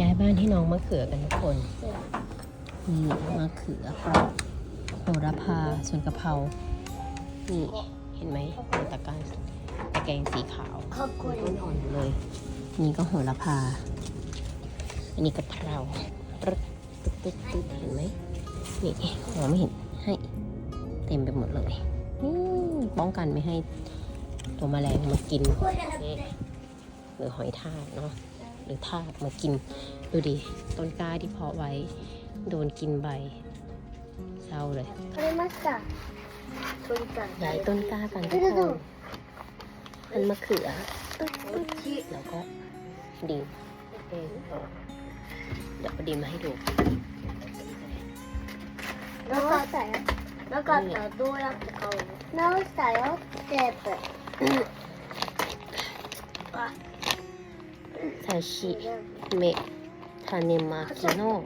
ย้ายบ้านที่น้องมะเขือกันทุกคนนี่มะเขือครับโหระพาส่วนกะเพรา นี่ เห็นไหมตะการตะแกงสีขาวต้นอ่อนเลย นี่ก็โหระพา อันนี้กะเพราตึ๊ดตึ๊ดตึ๊ดเห็นไหมนี่เราไม่เห็นให้ เต็มไปหมดเลยนี่ป้องกันไม่ให้ หัวแมลงมากินนี่หรือหอยทากเนาะหรือทากมากิน ดูดิ ต้นกล้าที่เพาะไว้ โดนกินใบเศร้าเลยใหญ่ต้นกล้ากันทุกคนมันมาเขือแล้วก็ดินเดี๋ยวดิมาให้ดูแล้วก็ใส่แล้วก็ต่อด้วยแล้วก็ใส่เทป เนมาคิโนะ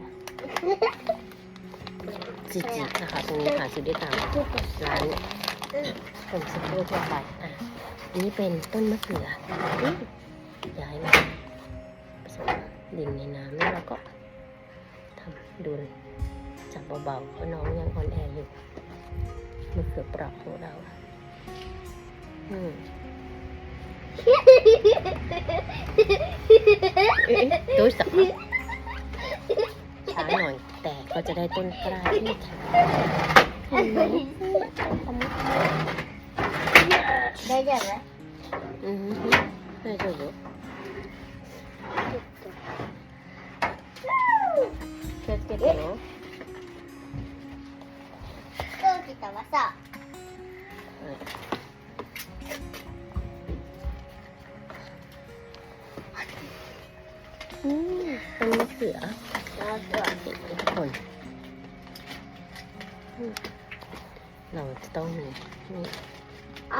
จิจินะคะตรงนี้หาซื้อได้ตามร้านผมซุปเปอร์ทั่วไปอะอันนี้เป็นต้นมะเขือย้ายมาผสมดินในน้ำแล้วเราก็ทำดูเลจับเบาๆเพราะน้องยังอ่อนแออยู่มะเขือเปราะของเรา えどうした？さあの行ってこちらへからい大丈夫。うん。大丈夫？気をつけてよ飛行機、う。ん อืมต้นมะเขือ あとは เห็นไหมทุกคนอืมเราจะต้องมีนี่ あ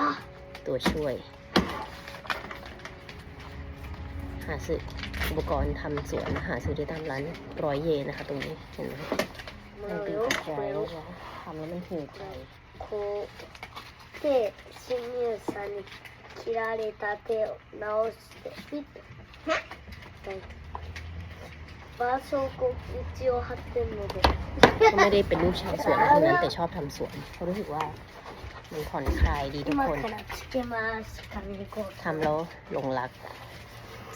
ตัวช่วย หาซื้ออุปกรณ์ทำสวนหาซื้อได้ตามร้านร้อยเยนนะคะ ตรงนี้เห็นไหม も มัน う เป็น よ กระจา こ ย れ แล้ を วก็ทำแล้วมันหิวใจ こうで侵入者に切られた手を直してピッと 絆創膏口を貼ってるので ก็ไม่ได้เป็นลูกชาวสวนเท่านั้นแต่ชอบทำสวนเพราะรู้สึกว่ามันผ่อนคลายดีทุก 今 คน からつけます紙にこう ทำแล้วหลงรัก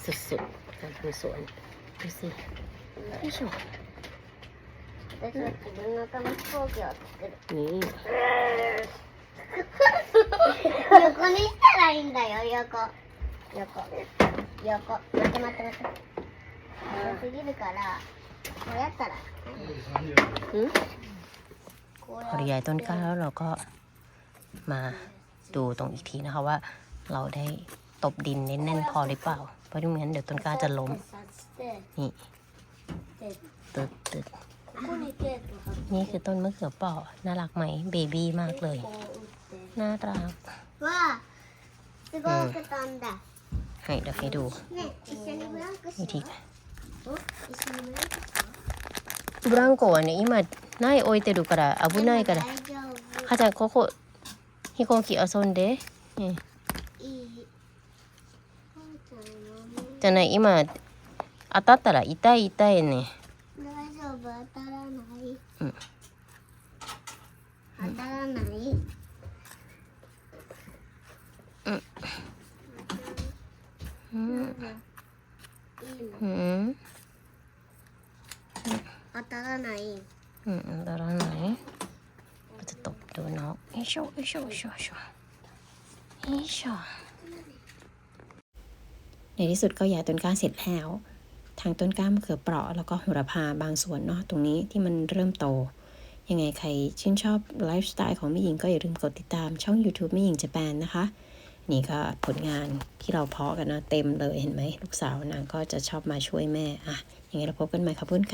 สุดๆการทำสวนดูสิพี่ชม 私は自分の紙飛行機を作る นี่ 横にしたらいいんだよ横横横待って待って待って長 すぎるからこうやったら อืม こう พอ や ย้ายต้นกล้าแล้วเราก็มาดูตรงอีกทีนะคะว่า เราได้ตบดินแน่นๆพอหรือเปล่า เพราะไม่งั้นเดี๋ยวต้นกล้าจะล้ม さして นี่ テープ ตึ๊ดตึ๊ด ここにテープ貼って นี่คือต้นมะเขือเปราะน่ารักไหมเบบี้มากเลย こう打って น่ารัก わあすごく飛んだ、 ให้เดี๋ยวให้ดู ね一緒にブランコし วิ よ ธี うお一緒に ブランコはね今苗置いてるからう危ないから。はちゃんここ飛行機遊んで、ね。じゃない今当たったら痛い痛いね。大丈夫？当たらない、うん。当たらない、うん。うん อืมตกลงไหนอืมตกลงไหนเราจะตก 응. 아따가 나 이. 응, 나ช่.อ디또또 나. 이 쇼, 이 쇼, 이 쇼, 이ช่อ.ในที่สุดก็ยาต้นกล้าเสร็จแล้วทางต้นกล้ามะเขือเปราะแล้วก็โหระพาบางส่วนเนาะตรงนี้ที่มันเริ่มโต ยังไงใครชื่นชอบไลฟ์สไตล์ของแม่หญิงก็อย่าลืมกดติดตามช่อง YouTube แม่หญิงญี่ปุ่นนะคะ นี่ก็ผลงานที่เราเพาะกันนะเต็มเลยเห็นไหมลูกสาวนางก็จะชอบมาช่วยแม่อะยังไงเราพบกันใหม่ขอบคุณค่ะ